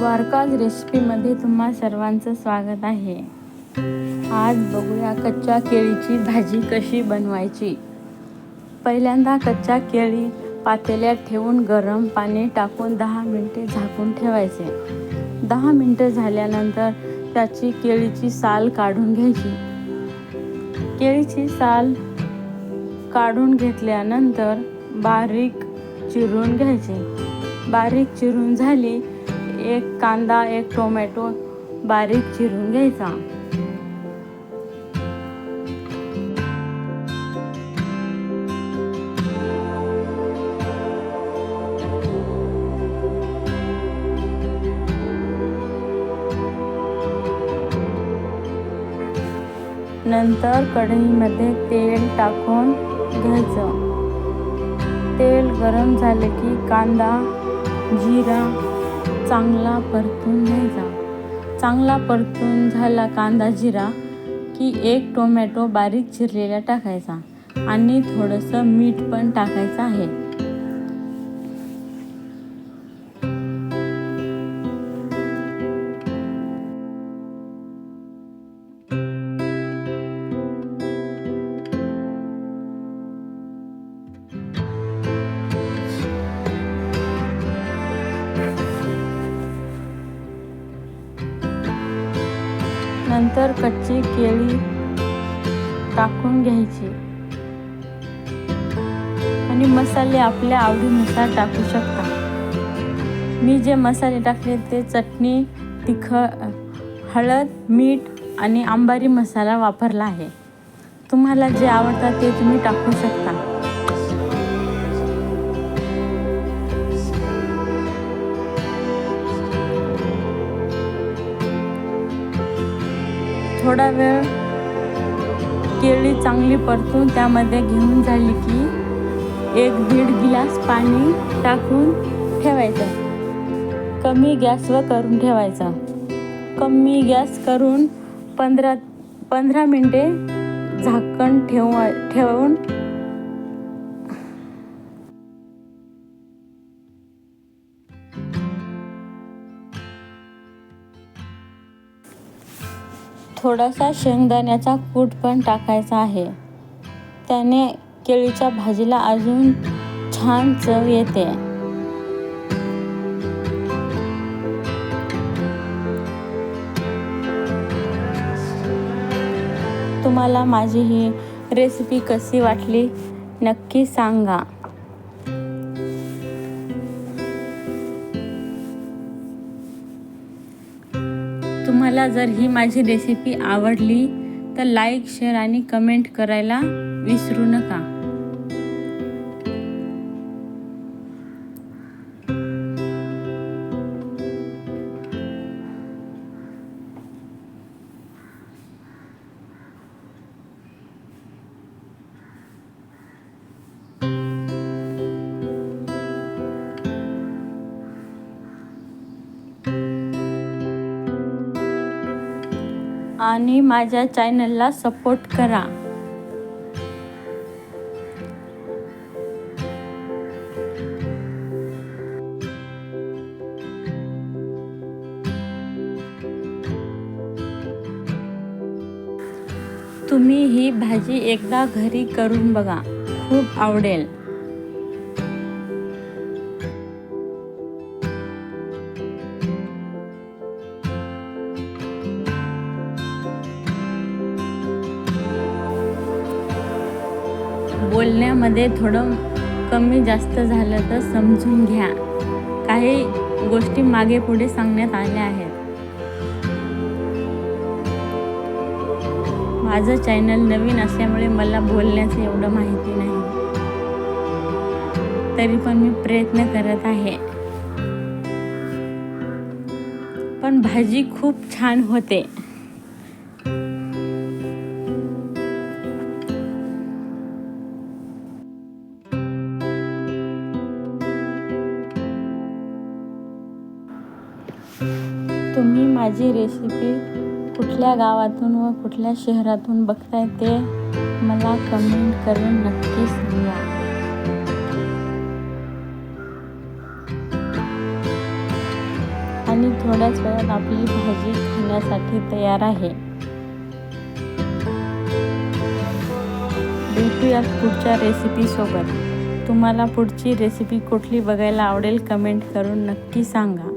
द्वारकाज रेसिपीमध्ये तुम्हा सर्वांचं स्वागत आहे. आज बघूया कच्च्या केळीची भाजी कशी बनवायची. पहिल्यांदा कच्च्या केळी पातेल्यात ठेवून गरम पाणी टाकून दहा मिनटे झाकून ठेवायचे. दहा मिनटं झाल्यानंतर त्याची केळीची साल काढून घ्यायची. केळीची साल काढून घेतल्यानंतर बारीक चिरून घ्यायचे. बारीक चिरून झाली एक कांदा एक टोमॅटो बारीक चिरून घ्यायचा. नंतर कढईमध्ये तेल टाकून घ्यायचं. तेल गरम झालं की कांदा जिरा चांगला परतून घ्यायचा चांगला परतून झाला कांदा जिरा की एक टोमॅटो बारीक चिरलेला टाकायचा आणि थोडंसं मीठ पण टाकायचं आहे. नंतर कच्ची केळी टाकून घ्यायची. आणि मसाले आपल्या आवडीनुसार टाकू शकता. मी जे मसाले टाकले ते चटणी तिख हळद मीठ आणि आंबारी मसाला वापरला आहे. तुम्हाला जे आवडतात ते तुम्ही टाकू शकता. थोडा वेळ केळी चांगली परतून त्यामध्ये घेऊन झाली की एक दीड गिलास पाणी टाकून ठेवायचं. कमी गॅसवर करून ठेवायचा. कमी गॅस करून पंधरा पंधरा मिनटे झाकण ठेवा ठेवून थोडासा शेंगदाण्याचा कूट पण टाकायचा आहे. त्याने केळीच्या भाजीला अजून छान चव येते. तुम्हाला माझी ही रेसिपी कशी वाटली नक्की सांगा. तुम्हाला जर ही माझी रेसिपी आवडली तर लाईक शेअर आणि कमेंट करायला विसरू नका. आणि माझ्या चॅनलला सपोर्ट करा. तुम्ही ही भाजी एकदा घरी करून बघा. खूप आवडेल. बोलण्यामध्ये थोडं कमी जास्त झालं तर समजून घ्या. काही गोष्टी मागे पुढे सांगण्यात आल्या आहेत. माझं चॅनल नवीन असल्यामुळे मला बोलण्याचं एवढं माहिती नाही. तरी पण मी प्रयत्न करत आहे. पण भाजी खूप छान होते. तुम्ही माझी रेसिपी कुठल्या गावातून व कुठल्या शहरातून बघताय ते मला कमेंट करून नक्की सांगा. आणि थोड्याच वेळात आपली भाजी खाण्यासाठी तयार आहे. भेटूयात पुढच्या रेसिपीसोबत तुम्हाला पुढची रेसिपी कुठली बघायला आवडेल कमेंट करून नक्की सांगा.